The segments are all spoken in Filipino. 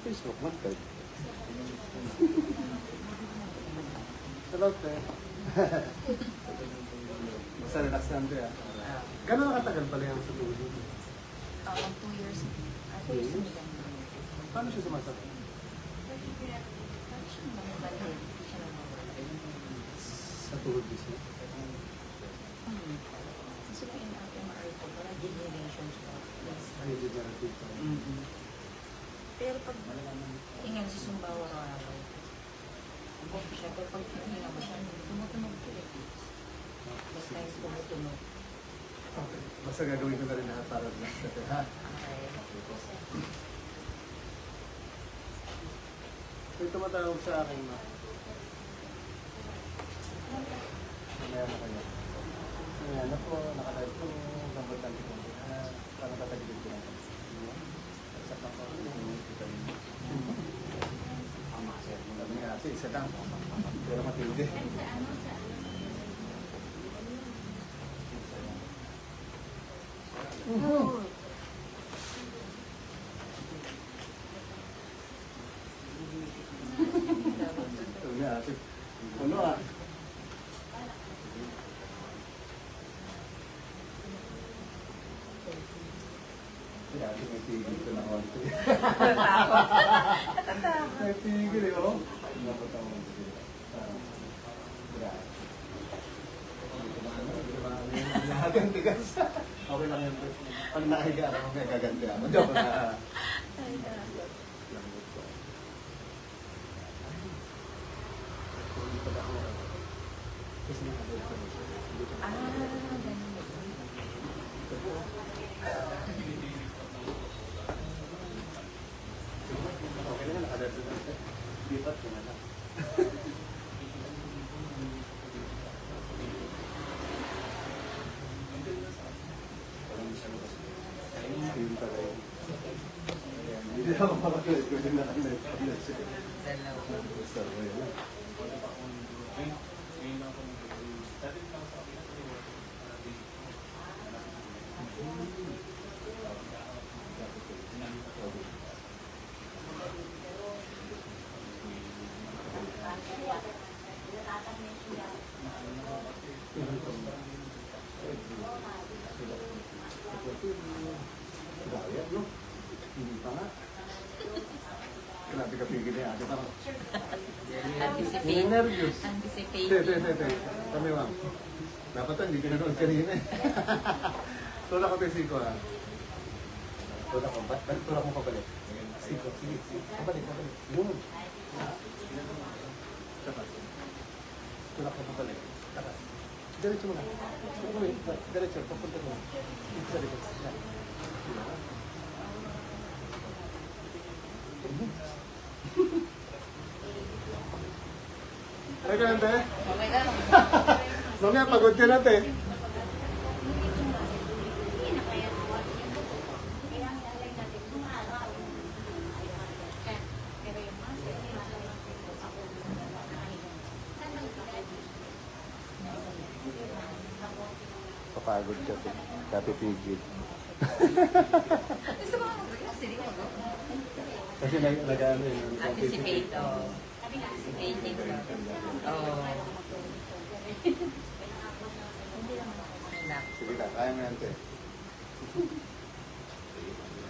Facebook, Martel. Hello, te. Basta relax lang, te, ah. Gano'n nakatagal pala yung sa mo? Um, two years. Ah, two years. Paano siya sumasakit? Sa tuhod mismo? Hmm. Kasi yung in-MRI ko, parang degeneration siya. Yes. Ay, na natin ito. Pero pag ingan si Sumbawa araw, okay siya. Pero pag hininga mo siya, tumutunog ko eh. Basta yung tumutunog. Okay. Basta gagawin ko na rin lahat para relax ka, ha? Okay. May tumatawag sa akin, ma. Mamaya na kayo. Mamaya na po, nakalive po. Lambot lang ko. Ah, Parang tataligid ko lang. Sa pa ko. Sabi nga kasi, isa lang. Pero matindi. Mhm. Ate, Ano ah? Kaya ate, may tigil ko na konti. May tigil eh, oh. Napot ako. Ah, grabe. Hindi ko na ano, hindi ko na ano yung nahagang tigas. Okay lang yun. Pag nakahiga ako, may gaganti ako. Joke na. Lambot ko. Hindi pala ako. Kasi nakabalik ko. Hindi ko Ah, ganun. Ito po. Okay na, nakadalo na. Lipat ko na lang. Ayun pala yun. Ayan, Hindi ako makakulit ko din nakalit. Dalawa. Sorry. Gaya, no? Hindi pa nga. Grabe ka pigil niya. Ate parang Anticipate. nervous. Anticipate. Te, te, te, te. Kami ma'am. Dapat hindi ka nanood kanina eh. Tula ko tayo siko ha. Tula ko, ba't ba't tula ko pabalik? Siko, sige, sige. Pabalik, pabalik. Yun. Tapas. Tula ko pabalik. Tapas. Diretso mo na. Diretso papunta mo. Dito sa likod. Yan. Teka lang, te. Okay lang. Mamaya pagod ka na, te. Papagod ka, te. Kapipigil. Gusto mo mag-relax, hindi ko mag Kasi nag nag-ano yun. Anticipate, oh. Oh. Relax. Sige ka, kaya mo yan, te.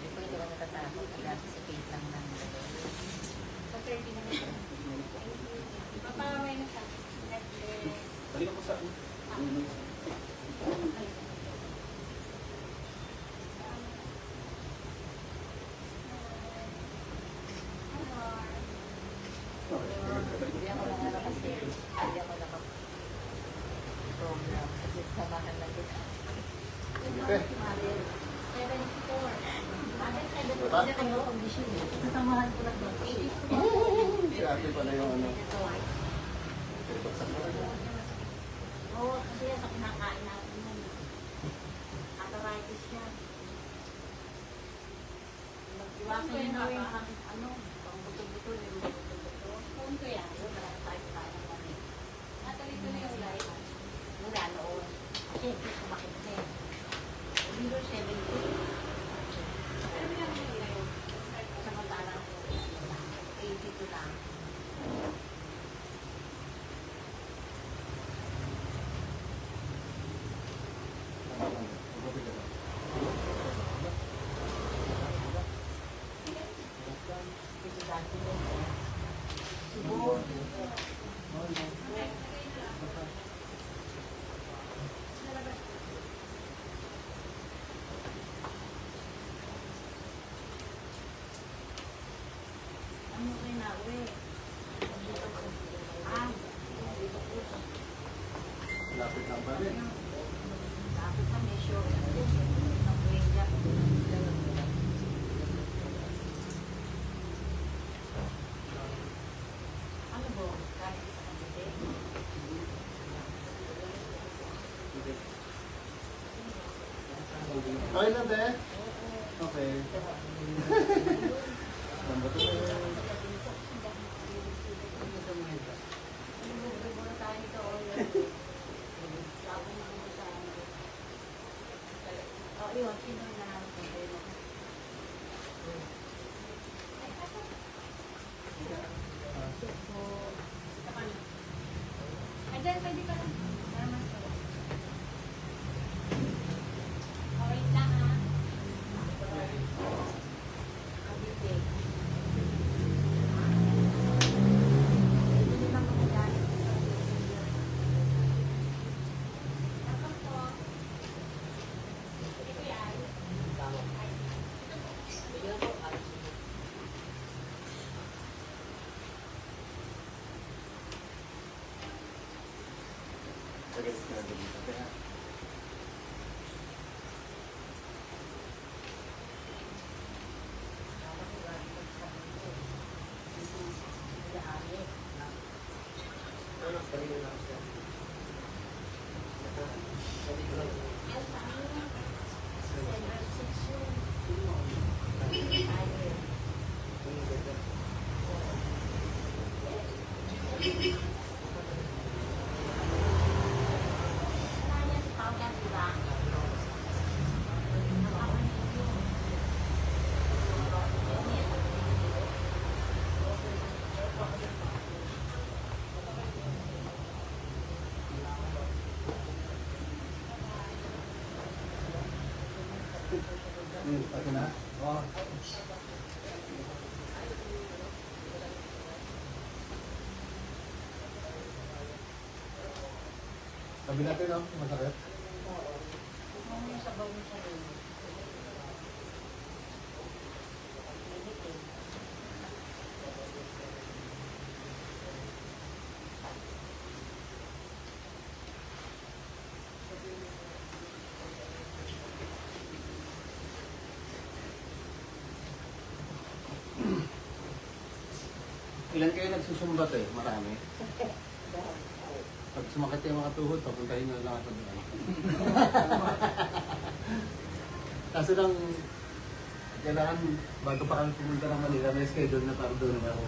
Hindi ko natatakot. Nag-anticipate lang ng Balik ako sa... Hindi ako lang ano kasi, hindi ako nakap program kasi samahan lang kita. Sige, te. Kasi kami yung condition eh. Sasamahan ko lang doon. Si ate pala yung ano. Oo, kasi yan sa kinakain natin yan. Arthritis yan. Iwasan nyo na yung ano, pang buto-buto, yung buto-buto. Punto yan. Yun, marami tayo tayo ng mali. Natalito na yung light. Mula noon. Kasi sumakit na eh. Zero seven two. Samantala, dati mo. Subo. Ano kayo na, uwi? Ah, Lapit lang pa rin. Dapat na may show. Ang bigla. Ano ba? Kahit sa kanila. Okay lang, te? Okay. Okay na? Oo. Sabi natin, no? Masakit. Ilan kayo nagsusumbat eh? Marami. Pag sumakit yung mga tuhod, papuntahin nyo lang ako doon. Kaso lang, kailangan bago pa kami pumunta ng Manila, may schedule na para doon ako.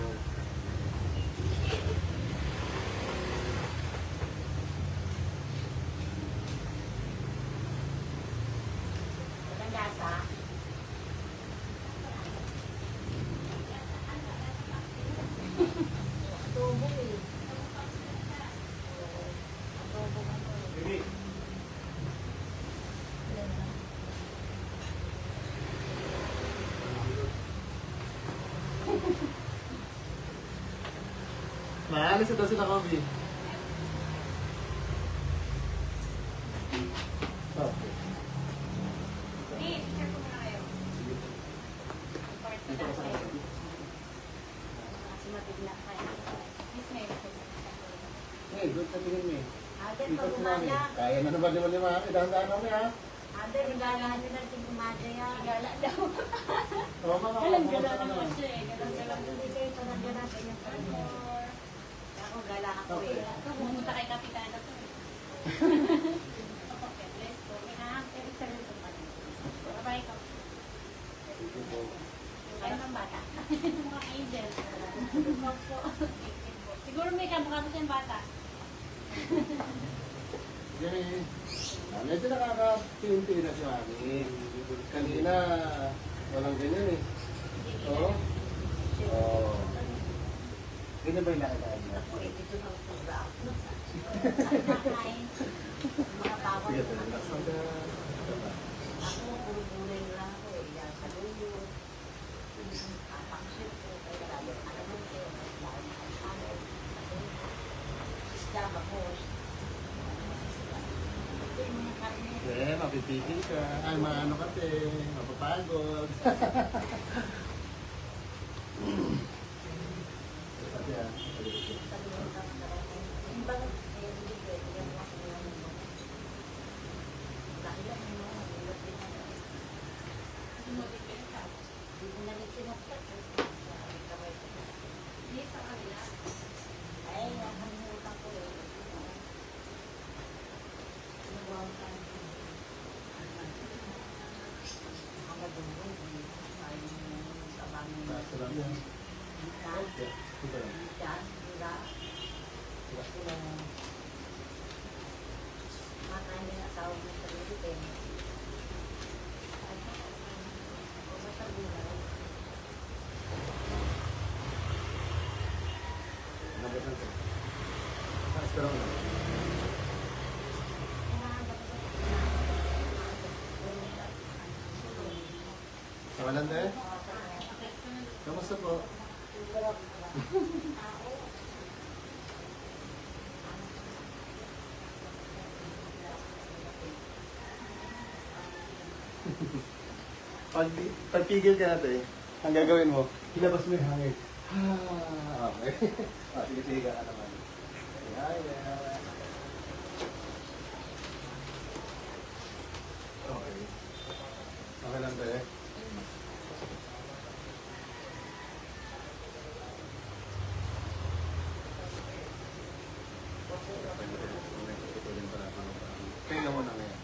Walang lasa. Adobo eh. Adobo ka to. Maalis ito sila Kobe. Okay. Hey, picture ko muna kayo. Part ko Dito ka sa na. akin. Kasi matigla ka eh. Miss Mary. Eh, good sabihin mo eh. Ate, Ikot pag si mami. umala. Kaya na naman lima lima. Eh, dahan-dahan kami ha. Ate, regala natin natin kumada yan. Gala daw. Oo, mga Alam, mga- gala mga- naman siya eh. Gala gala. Hindi kayo kanya. Ako, gala ako Okay. eh. Ito, pumunta kay Kapitana to. Okay, let's go. May nakakita sa luto pa rin. Bye-bye ka. Ng bata. Mga angel. Opo. Siguro may kamukha siyang bata. Yan Ah, medyo nakaka-tinti na si Mami. Kanina, walang ganyan eh. Oo? Oo. Ganyan ba yung nakakain mo? Dito na ako sa ako. Nakakain. Mga tawag ko na sa Ako, puro gulay lang ako. Ilang sa lulo. Ko. Kaya lalo, alam mo, kaya mas lalo na mga karne. Eh, mapipigil ka. Ay, maano ka, te. Mapapagod. Sa Malanda eh? Kamusta po? Pag, pagpigil ka natin, ang gagawin mo, hilabas mo yung hangin. Ah, ah, sige, sige ka naman. Ay, ay, ay. Okay. Okay lang ba eh? Tingnan mo na ngayon.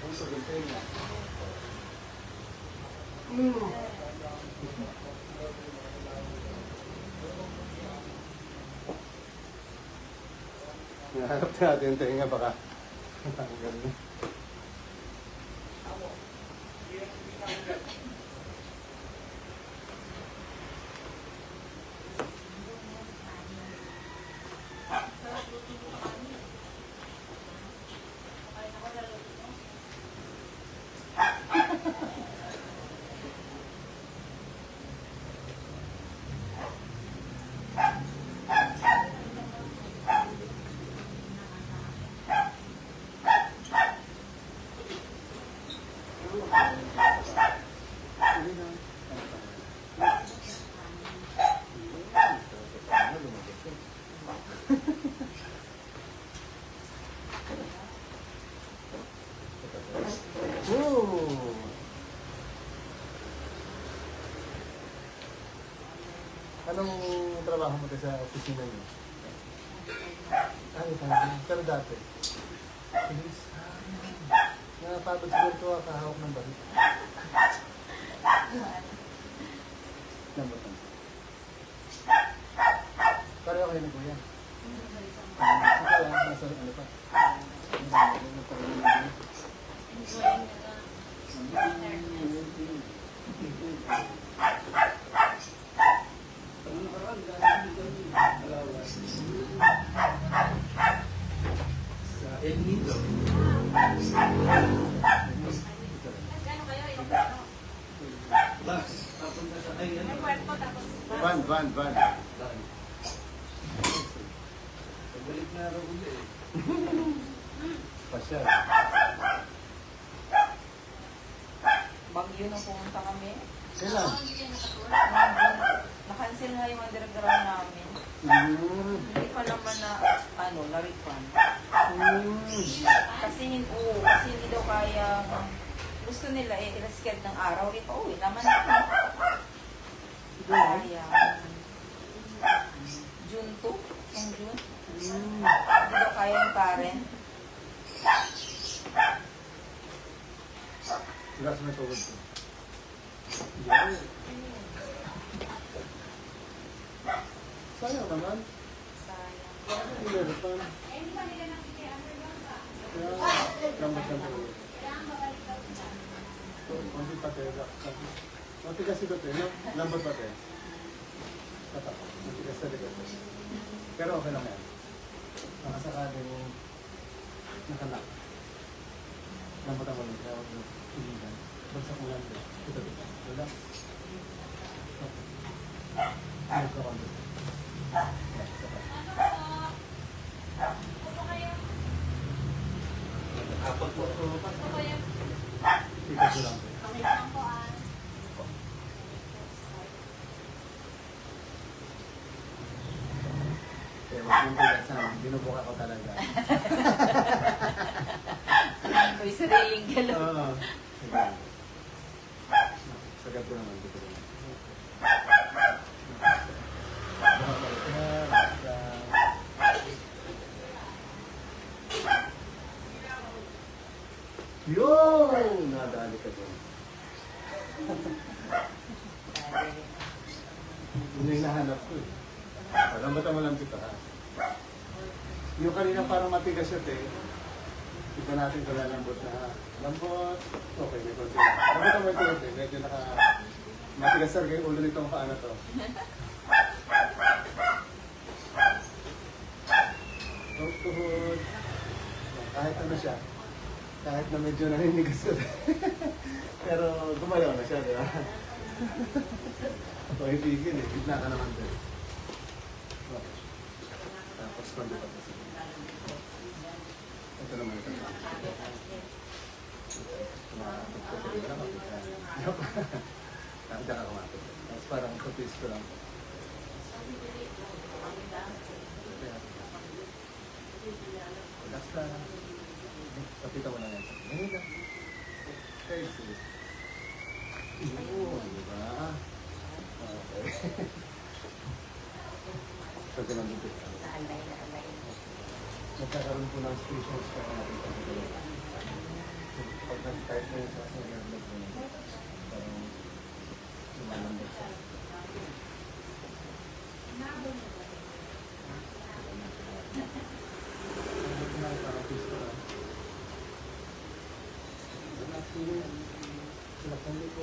Puso ng tenga. Nahanap natin yung tenga baka. Tanggal na. Tayo sa opisina niyo? Ano tayo? Pero dati? Police. Ah. Nakapagod siguro ito ah, kahawak ng balik. Lambat lang. Pareho kayo ng kuya. Ito lang, nasa ano pa. Sa El Nido. Bus. Papunta sa ay ano? Van, van, van. Pagbalik na araw uli eh. Pasyal. Bagyo nung pumunta kami. Kailan? Nakancel nga yung underground namin. Mm. Hindi pa naman na, ano, na-refund. Mm. Kasi, oo, kasi hindi daw kaya, gusto nila eh, ilaskad ng araw. Ito, uwi naman ako. Kaya, June 2, ang June. Mm. Hindi daw kaya yung parent. Gas na tawag ko. Yeah. Sayang naman. Sayang. Hindi meron pa. Kaya, lambat lang tawag. So, konti pa tayo. Konti kasi ito tayo, no? Lambat pa tayo. Tatak. Kasi talaga ito. Pero okay lang yan. Nakasakaling nakanak. Lambat ako lang. Kaya huwag mo tuligan. Bagsak mo lang. Ito, ito. Relax. Okay. Ayos ka konti. Tikas ko lang po. Okay lang po ah. Kaya wag mong tigas na. Binubuka ko talaga. May sariling galaw. Oo. Sige. Sagad ko naman. Dito. Yun! Nadali ka doon. Yun yung nahanap ko eh. Lambatan mo lang dito ha. Yung kanina parang matigas siya eh. Ito natin ko lambot na lambot. Okay, may konti. Lambot mo ito eh. Medyo naka... Matigas yung ulo nitong paano to. Tuhod. Kahit ano siya. Kahit na medyo naninigas ko. Pero gumalaw na siya, di ba? o ibigin eh. Gitna ka naman din. Tapos kondo pa kasi. Ito naman ito. Tumatagpapalin na kapit. Joke. Nakita ka kumapit. Tapos parang kapis ko lang. Relax lang. Kapita mo na yan. Ganyan lang. Okay, sige. Yun, di ba? Okay. Pwede lang dito. Na. Nagkakaroon po ng stations natin sa video. Pag nag-type mo yung sa sa nag-vlog mo, parang lumalambot siya. Parang pisto lang. Relax mo. Relax ang liko.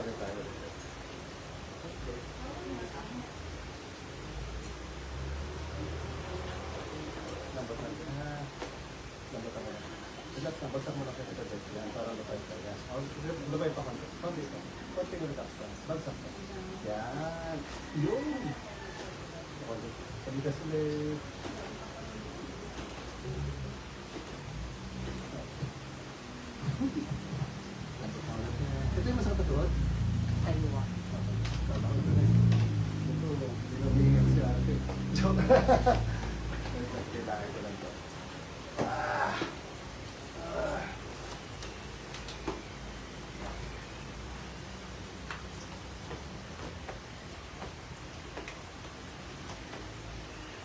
Pare tayo. Lambot na. Ah, lambot na. Relax na. Bagsak mo na kasi sa bed. Yan, para lupay ka. Yan. Oh, lupay pa konti. Konti pa. Konti mo relax ka. Bagsak ka. Yan. Yun. Konti. Paligas ulit. Ito yung masakit. Kaliwa. Ito na eh. Ito, binabigat si ate. Joke. Kailangan ko lang to. Ah. Ah.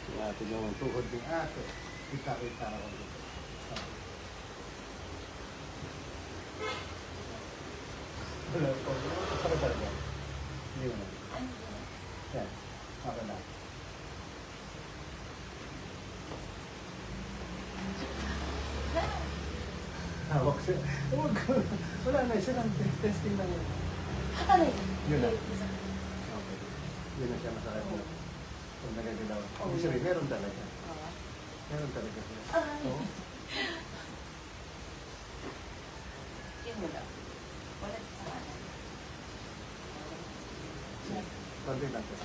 Yung ate Hindi naman. Yan. Okay na. Hawak siya. Huwag ko. Wala na. Siya lang. Testing lang yun. Aray! Yun na. Okay. Yun na siya masakit mo. Kung nagagalaw. Hindi siya rin. Meron talaga. Oo. Meron talaga siya. Aray! Oo. Yung wala. Sa kanan. Konti lang siya.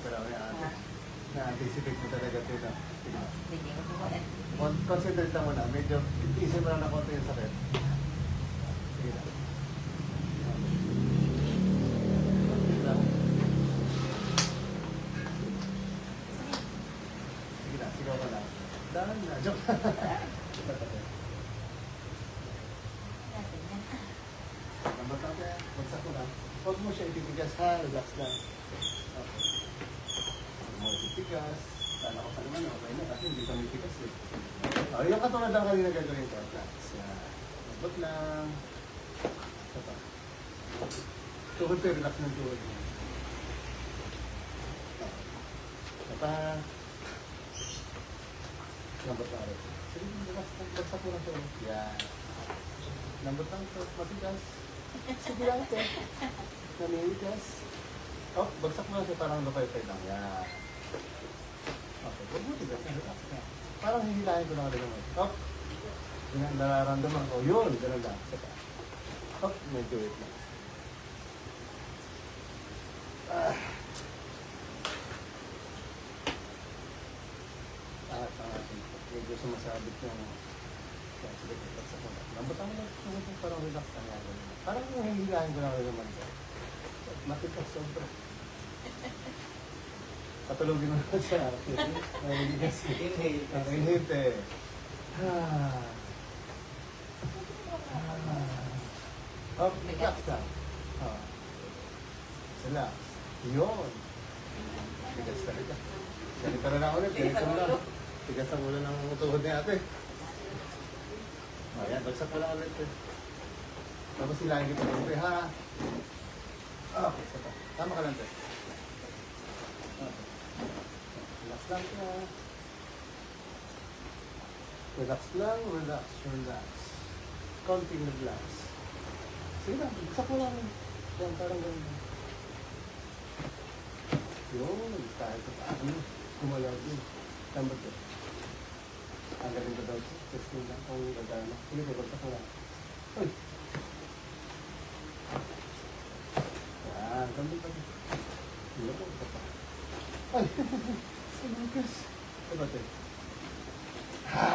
Pero may ate. Na-anticipate mo talaga ito. Sige Concentrate lang muna. Medyo Dahan na. Joke. Natin yan. Lambat lang kaya. Bagsak ko lang. Huwag mo siya itigigas ha. Relax lang. Okay. Huwag mo itigigas. Kala ko pa naman okay na kasi hindi kami tigas eh. Oh, yung katulad lang kanina gagawin ko. Relax. Yan. Lambot lang. Ito pa. Tuhod ko, relax ng tuhod mo. Ito pa. Lang rin. Sige, relax lang. Bagsak mo lang siya. Yan. Lang ito. Matigas. Sige lang ito. Namimigas. Oh, bagsak mo lang siya parang lupay-pay lang. Yan. Okay, huwag mo tigas na relax na. Parang hihilahin ko lang rin. Oh, ang nararamdaman ko. Yun, ganun lang. Saka. Hop, medyo wait lang. Ah, Medyo sumasabit yung Kaya sige, relax ako. Lambot ako lang. Sumutong parang relax na nga. Parang yung hihilahin ko lang rin naman ko. Matikas sobra. Patulogin mo na sa akin. Ay, hindi kasi. Inhale. Inhale eh. Ah. Ah. Oh, relax ka. Ah. Relax. Yun. Tigas talaga. Ganito na lang ulit. Ganito na lang. Tigas ang ulo ng tuhod ni ate. Ayan, bagsak mo lang ulit eh. Tapos silahin kita ng ha. Ah, isa pa. Tama ka lang, te. Okay. Relax lang ka. Relax lang, relax, relax. Konting relax. Sige lang, bagsak mo lang. Yan, parang ganun. Yun, kahit sa paano, gumalaw din. Tama to. Ang galing ko daw. Testing lang kung gagana. Sige, bagsak mo lang. Uy! Yan, ganda pa. Yun, ito pa. Ay! Sinagas. Ano ba ito? Ha!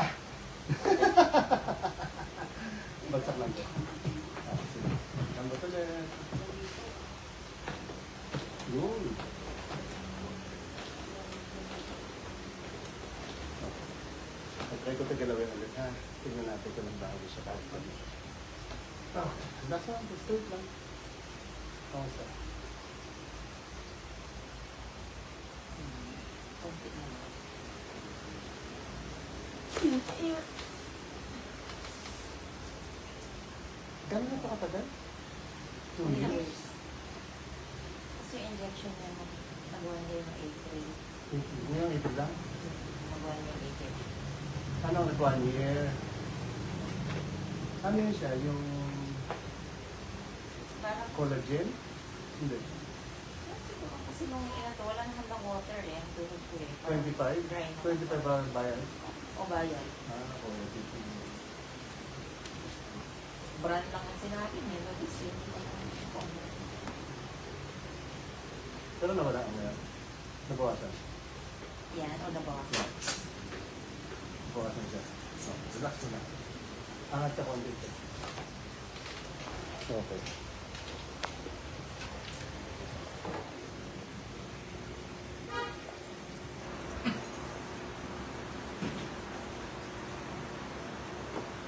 Bagsak lang to. Ah, sige. Ganda ulit. Yun. Try ko ito galawin ulit ha. Tingnan natin kung nagbago siya kahit pa. Ah, relax lang. Straight lang. Pausa. Konti na lang. Gano'n na ito katagal? Two years. Kasi yung injection niya, nagawa niya yung April. Ngayon, ito lang. Niya yung April. Ano, nag one year. Ano yun siya? Yung Parang, collagen? Hindi. kasi nung inato, wala naman ng water eh, ang tuhod ko eh. Parang 25? dry na. 25 hour bayan? O bayan. Ah, collagen. Brand lang ang sinabi niya, labis yun. Pero nawala ang ngayon. Nabawasan. Yan, o nabawasan. Yeah. Nabawasan siya. So, relax mo na. Angat ka konti. Okay.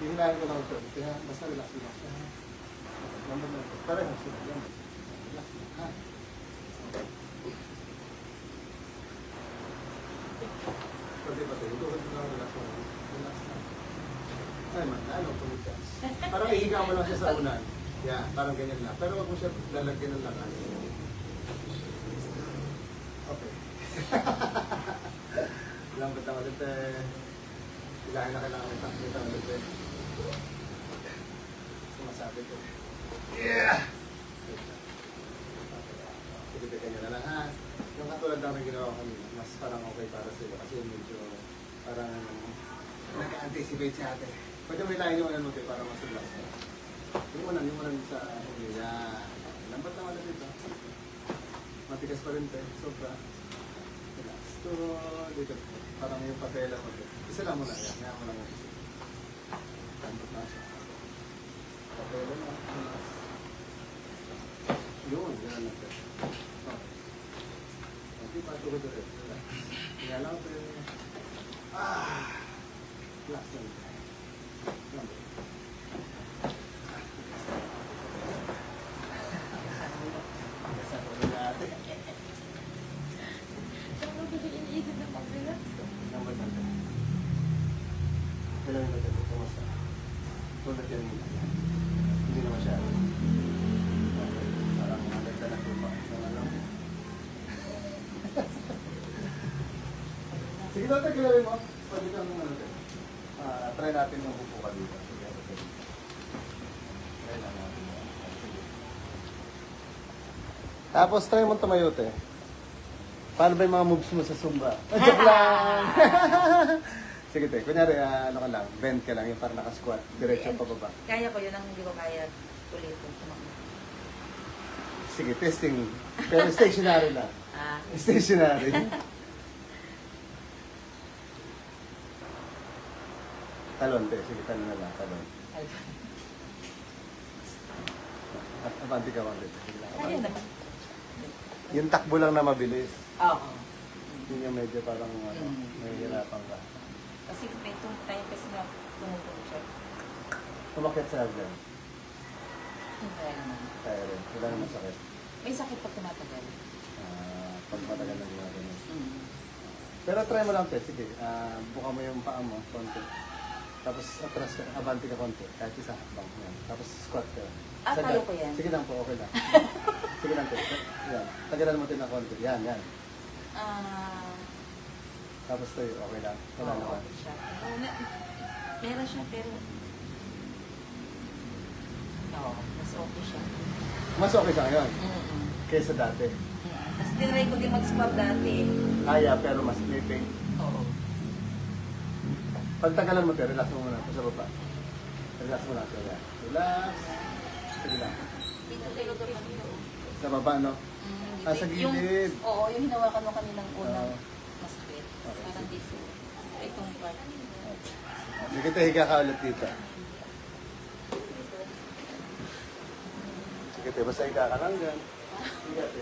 Hihinahin ko lang ito. Kaya basta relax relax. Lambat na ito. Pareho sila. Lambat. Relax lang. Ha? Pati pati. Ito ko lang relax lang. Relax lang. Ay man, ano tumigas. Parang ihiga mo lang siya sa unan. Yan, parang ganyan lang. Pero wag mo siya lalagyan ng lakas. Okay. Lambat lang ulit eh. Ilahin na kailangan kita. Kita ulit eh. Sumasabi ko. Yeah! Teka nyo na lang ha. Yung katulad namin ginawa kanina, mas parang okay para sa iyo kasi medyo parang nag-anticipate si ate. Pwede may lain yung ano mo para mas relax ka. Yung unan, yung unan sa huli. Yan. Lambat lang ulit ito. Matigas pa rin te. Sobra. Relax. To, dito. Parang yung patela mo. Isa lang. Yan. Mo lang na na. Yan rin. Kaya lang. Ah! Relax lang. Lambat. Sa ulo natin. Saan mo ba iniisip na mag-relax? Lambat lang te. Kailangan ba ito? Kamusta? Tulad yan muna. Hindi na masyado. Okay. Parang maganda na tupa. Sana lang. Sige dati, gilawin mo. Pwede kang ano. Ah, try natin yung upo ka dito. Sige, okay. Try lang natin. Tapos try mo tumayo te. Paano ba yung mga moves mo sa Zumba? Joke lang! Sige, te. Kunyari, ah, ano ka lang, bend ka lang, yung parang nakasquat, diretso Hindi, pa baba. Kaya ko yun ang hindi ko kaya ulitin. Tumakbo. Sige, testing. Pero stationary lang. Ah, Stationary. talon, te. Sige, talon na lang, talon. At abante ka, abante. Sige lang, naman. Yung takbo lang na mabilis. Oo. Yun yung medyo parang ano, Mm. nahihirapan ka. Kasi may tung tayo kasi na tumutong siya. Tumakit sa hagdan. Hindi kaya naman. Kaya rin. Wala naman sakit. May sakit pag tumatagal. Ah, pag matagal na ginagawa. Mm. Pero try mo lang, te. Sige, ah, buka mo yung paa mo, konti. Tapos atras ka, abante ka konti. Kahit isa hakbang. Yan. Tapos squat ka. Ah, Sagad. kaya ko yan. Sige lang po, okay lang. Sige lang, te. Yan. Tagalan mo din ng konti. Yan, yan. Ah, Tapos tayo, okay lang. Wala oo, naman. siya. Oo, na, meron siya pero Oo, mas okay siya. Mas okay siya ngayon Mm-mm. kaysa dati. Tapos tinry ko din mag-squat dati eh. Kaya, pero mas may pain. Pagtagalan mo, te, relax mo muna. Sa baba. Relax mo lang. Kaya. Relax. Tayo dito. Sa baba, no? Mm, Ah, sa yung- gilid. Oo, yung hinawakan mo kaninang unang Oo. masakit. Okay, Parang dito. Itong part. Sige, te, higa ka ulit dito. Sige, te, basta higa ka lang dyan. Higa, te.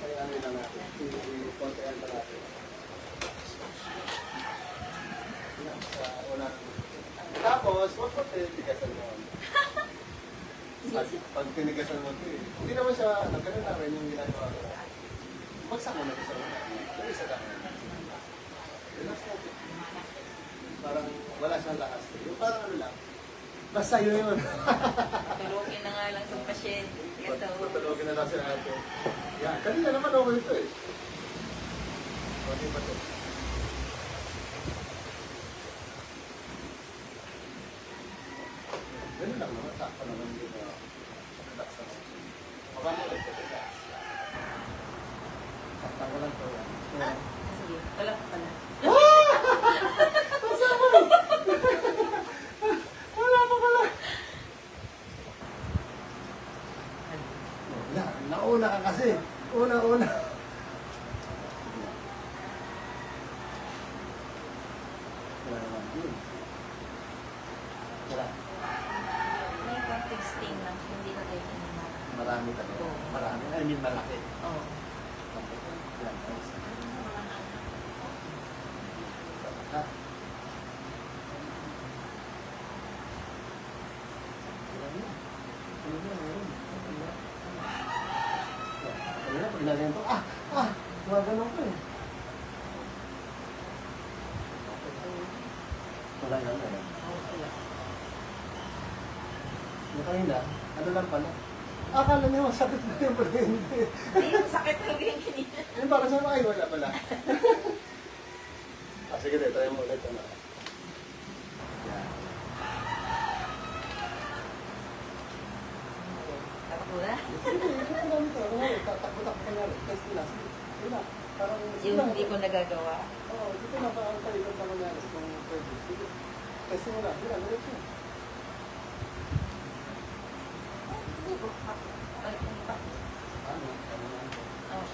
Kaya ano lang natin. I-kontayan pa natin. Yan, sa una. Tapos, wag mo, te, tigasan mo. Pag, pag tinigasan mo, te, hindi naman siya, ano, ganun lang rin yung ginagawa ko. Bagsak mo na ito sa una. Pero isa lang. Relax na. Parang wala siyang lakas. Yung parang ano lang. Basta yun yun. Tulogin na nga lang itong pasyente. Ito. Patulogin na lang si ate. Yan. Kanina naman okay ito eh. Okay pa ito. Ganun lang uh, Relax naman. Baka mo ulit. Relax. Ko lang ito. Ah, sige. Wala pa pala. Nauna ka kasi. Una-una. Wala. Konting stain lang. Hindi na tayo hinimal. Marami talaga. Oo. Marami. I mean, malaki. Oo. Ayos. Ha? Ah! Ah! Gumaganon ko eh. Wala na, wala na. Okay. Yung kanina, ano lang pala. Akala niya masakit na yung pala hindi. Hindi, sakit talaga yung kanina. Yung para sa ay wala pala. ah, sige, tayo, try mo ulit. Ano. Yan. Na. Ano nga, tatakbo-takbo ka nga rin. Test sige lang. Parang, Yung hindi ko nagagawa. Oo, dito na parang talikod na mangyari kung pwede. Sige. Test mo lang. Sige lang, diretso. Ay, ano pa? Ano? Ano na? Oh.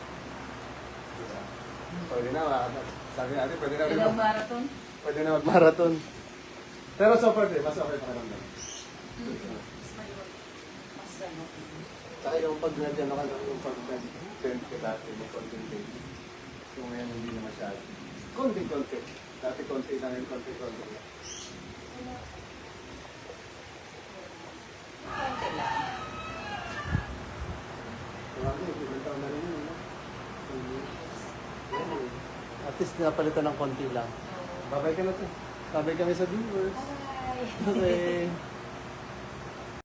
Pwede na, makakata. Sabi natin, pwede na rin. Mag- marathon? Pwede na mag-marathon. Pero so far, di, mas okay pa naman. Mas ano. Saka yung pag nandiyan ka lang yung pag nag-tent ka dati, may konting baby. Yung ngayon hindi na masyado. Konti-konti. Dati konti lang yung konti-konti. Konti lang. Marami, ibang taon na rin yun. no? Yan eh. At least napalitan ng konti lang. Babay ka na to. Babay kami sa viewers. Bye. Okay.